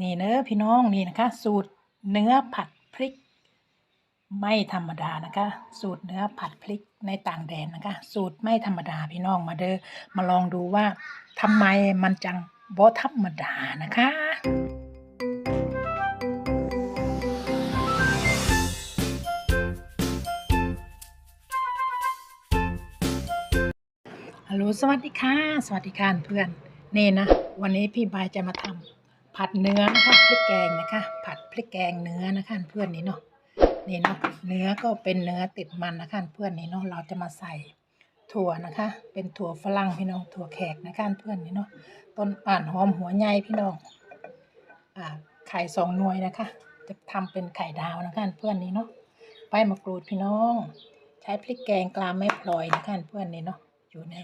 นี่เนอะพี่น้องนี่นะคะ สูตรเนื้อผัดพริก ไม่ธรรมดานะคะ สูตรเนื้อผัดพริกในต่างแดนนะคะ สูตรไม่ธรรมดาพี่น้องมาเด้อมาลองดูว่าทำไมมันจังบ่ธรรมดานะคะฮัลโหลสวัสดีค่ะ สวัสดีค่ะเพื่อนนี่นะ วันนี้พี่บายจะมาทำ ผัดเนื้อนะคะพริกแกงนะคะ ผัดพริกแกงเนื้อนะคะเพื่อนนี่เนาะนี่เนาะเนื้อก็เป็นเนื้อติดมันนะคะเพื่อนนี่เนาะเราจะมาใส่ถั่วนะคะ เป็นถั่วฝรั่งพี่น้องถั่วแขกนะคะเพื่อนนี่เนาะต้นอ่านหอมหัวใหญ่พี่น้องอ่าไข่สองหน่วยนะคะ จะทำเป็นไข่ดาวนะคะเพื่อนนี่เนาะใบมะกรูดพี่น้อง ใช้พริกแกงกลาไม่พลอยนะคะเพื่อนนี่เนาะอยู่ใน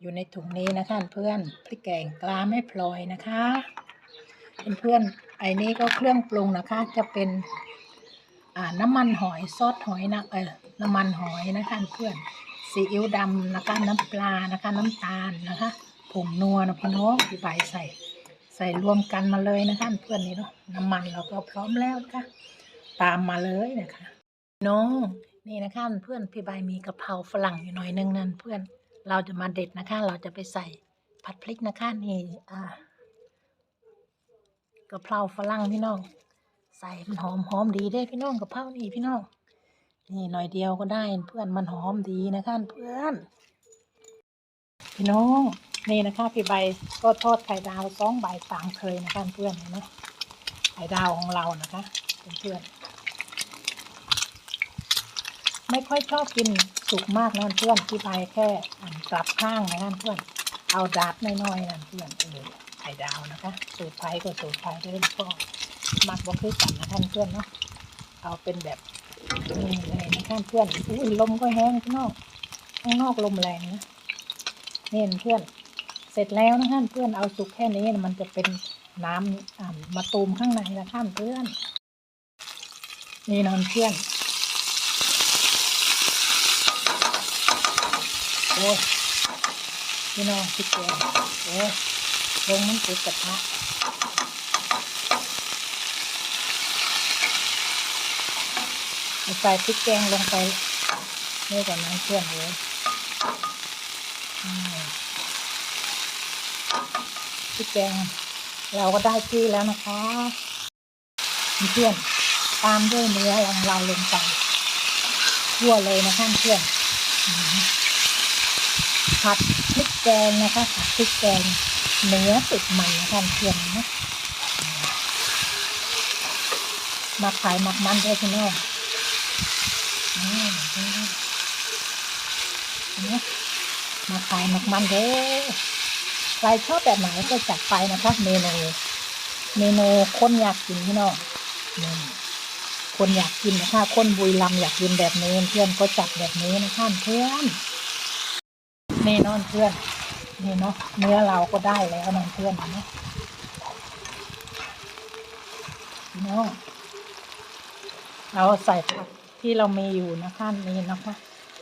อยู่ในถุงนี้นะคะเพื่อนพริกแกงกลาไม่พลอยนะคะ เพื่อนๆไอ้นี้ก็เครื่องปรุงนะคะ จะเป็นน้ำมันหอยซอสหอยนะเออน้ำมันหอยนะคะเพื่อนซีอิ๊วดำนะคะน้ำปลานะคะ น้ำตาลนะคะผงนัวนะพี่น้องพี่ใบใส่ ใส่รวมกันมาเลยนะคะเพื่อนนี่เนาะน้ำมันเราก็พร้อมแล้วนะคะตามมาเลยนะคะน้องนี่นะคะเพื่อนพี่ใบมีกะเพราฝรั่งอยู่หน่อยนึงนั่นเพื่อนเราจะมาเด็ดนะคะ เราจะไปใส่ผัดพริกนะคะนี่อ่า กะเพราฝรั่งพี่น้อง ใส่มันหอมหอมดีเด้พี่น้องกะเพรานี่พี่น้อง นี่หน่อยเดียวก็ได้เพื่อนมันหอมดีนะคะเพื่อน พี่น้องนี่นะคะพี่ใบก็ทอดไข่ดาวสองใบตามเคยนะคะเพื่อนเห็นไหมไข่ดาวของเรานะคะเพื่อนไม่ค่อยชอบกินสุกมากนะเพื่อนพี่ใบแค่อันกลับข้างนะเพื่อน เอาดาบน้อยๆนะเพื่อนเออ ไข่ดาวนะคะ สูตรไทยก็สูตรไทยด้วยก็มักบ่คือกันนะท่านเพื่อนเนาะเอาเป็นแบบนี่เลยนะท่านเพื่อนอุ้ยลมก็แห้งข้างนอกข้างนอกลมแรงนะเนี่เพื่อนเสร็จแล้วนะท่านเพื่อนเอาสุกแค่นี้มันจะเป็นน้ำอ่ามาตูมข้างในนะท่านเพื่อน นี่นอนเพื่อนโอ้ยพี่น้องคิดเองโอ้ย ลงมันติดกระทะเอาใส่พริกแกงลงไปนี่ก่อนนั้นเพื่อนเลยพริกแกงเราก็ได้ที่แล้วนะคะเพื่อนตามด้วยเนื้อของเราลงไปทั่วเลยนะคะเพื่อนผัดพริกแกงนะคะผัดพริกแกง เนื้อติดมันนะคะเพื่อนนะมาขายหมักมันด้วยพี่น้องอืมนี่มาขายหมักมันเด้อใครชอบแบบไหนก็จัดไปนะคะเมนูเมนูคนอยากกินพี่น้องคนอยากกินนะคะ คนบุรีรัมย์อยากกินแบบนี้เพื่อนก็จัดแบบนี้นะคะเพื่อนนี่นอนเพื่อน นี่เนาะเนื้อเราก็ได้แล้วนอนเพื่อนเนาะเนาะเราใส่ผักที่เรามีอยู่นะคะนี่นะคะ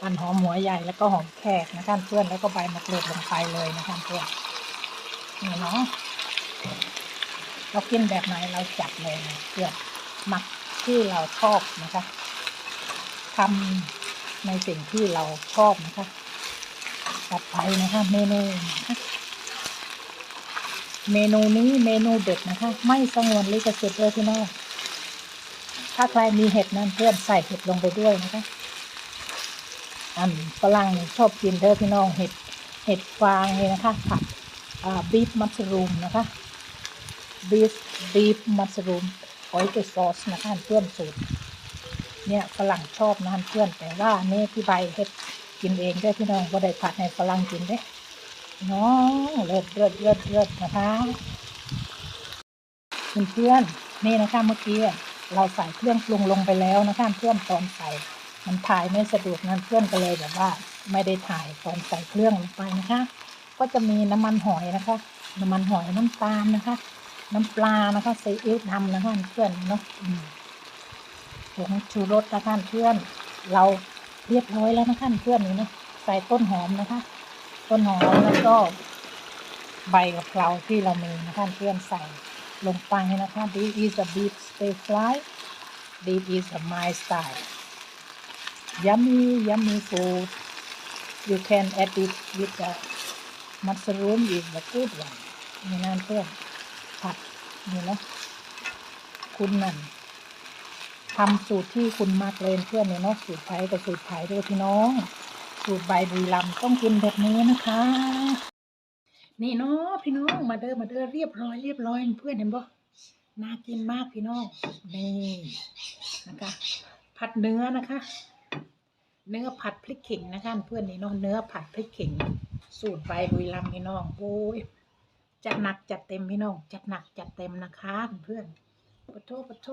อันหอมหัวใหญ่แล้วก็หอมแขกนะคะเพื่อนแล้วก็ใบมะกรูดลงไปเลยนะคะเพื่อนนี่เนาะเรากินแบบไหนเราจัดเลยนะเพื่อนหมักที่เราชอบนะคะทำในสิ่งที่เราชอบนะคะ ตัดไปนะคะเมนูนะคะเมนูนี้เมนูเด็ดนะคะ ไม่สงวนลิขสิทธิ์เลยพี่น้องถ้าใครมีเห็ดนั่นเพื่อนใส่เห็ดลงไปด้วยนะคะอันฝรั่งชอบกินเด้อพี่น้องเห็ดเห็ดฟางเลยนะคะผัดบีฟมัสรูมนะคะบีฟบีฟมัสรูมออยล์ซอสนะคะเพื่อนสูตรเนี่ยฝรั่งชอบนะเพื่อนแต่ว่านี่พี่ใบเฮ็ด กินเองได้พี่น้องก็ได้ผัดให้ฝรั่งกินเด้น้องเลิศเลิศเลิศเลิศนะคะเพื่อนๆนี่นะคะเมื่อกี้เราใส่เครื่องปรุงลงไปแล้วนะคะเพื่อนตอนใส่มันถ่ายไม่สะดวกนั่นเพื่อนก็เลยแบบว่า ไม่ได้ถ่ายตอนใส่เครื่องลงไปนะคะ ก็จะมีน้ำมันหอยนะคะ น้ำมันหอยน้ำตาลนะคะ น้ำปลานะคะซีอิ๊วดำนะคะเพื่อนเนาะผงชูรสนะคะเพื่อนเรา เรียบร้อยแล้วนะคะเพื่อนนี่นะใส่ต้นหอมนะคะ ต้นหอมแล้วก็ ใบกะเพราที่เรามีนะคะเพื่อนใส่ลงไปนะคะ this is a beef stir fry this is a my style yummy yummy food you can add it with the mushroom is the good one นี่นั่นเพื่อนผัดนี่นะคุณนั่น ทำสูตรที่คุณมากเลยเพื่อนเนี่ยเนาะสูตรไผ่กับสูตรไผ่ด้วยพี่น้อง สูตรใบบุรีรัมต้องกินแบบนี้นะคะ นี่เนาะพี่น้องมาเด้อมาเด้อเรียบร้อยเรียบร้อยเพื่อนเห็นบ่น่ากินมากพี่น้องนี่นะคะ ผัดเนื้อนะคะ เนื้อผัดพริกขิงนะคะเพื่อนนี่เนาะเนื้อผัดพริกขิง สูตรใบบุรีรัมพี่น้องโอ้ยจัดหนักจัดเต็มพี่น้องจัดหนักจัดเต็มนะคะเพื่อนปะโทปะโท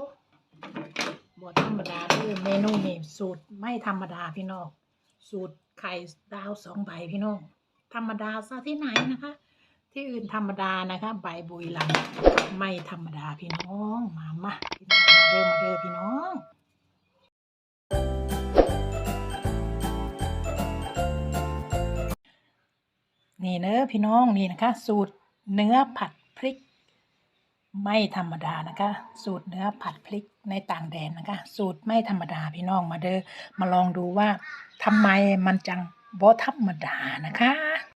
บธรรมดาเด้อเมนูนี่สูตรไม่ธรรมดาพี่น้องสูตรไข่ดาวสองใบพี่น้องธรรมดาซะที่ไหนนะคะ ที่อื่นธรรมดานะคะ ใบบุยหลำไม่ธรรมดาพี่น้องมามาพี่น้องมาเด้อมาเด้อพี่น้องนี่เนอะพี่น้องนี่นะคะ สูตรเนื้อผัดพริก ไม่ธรรมดานะคะ สูตรเนื้อผัดพริกในต่างแดนนะคะ สูตรไม่ธรรมดาพี่น้องมาเด้อมาลองดูว่าทำไมมันจังบ่ธรรมดานะคะ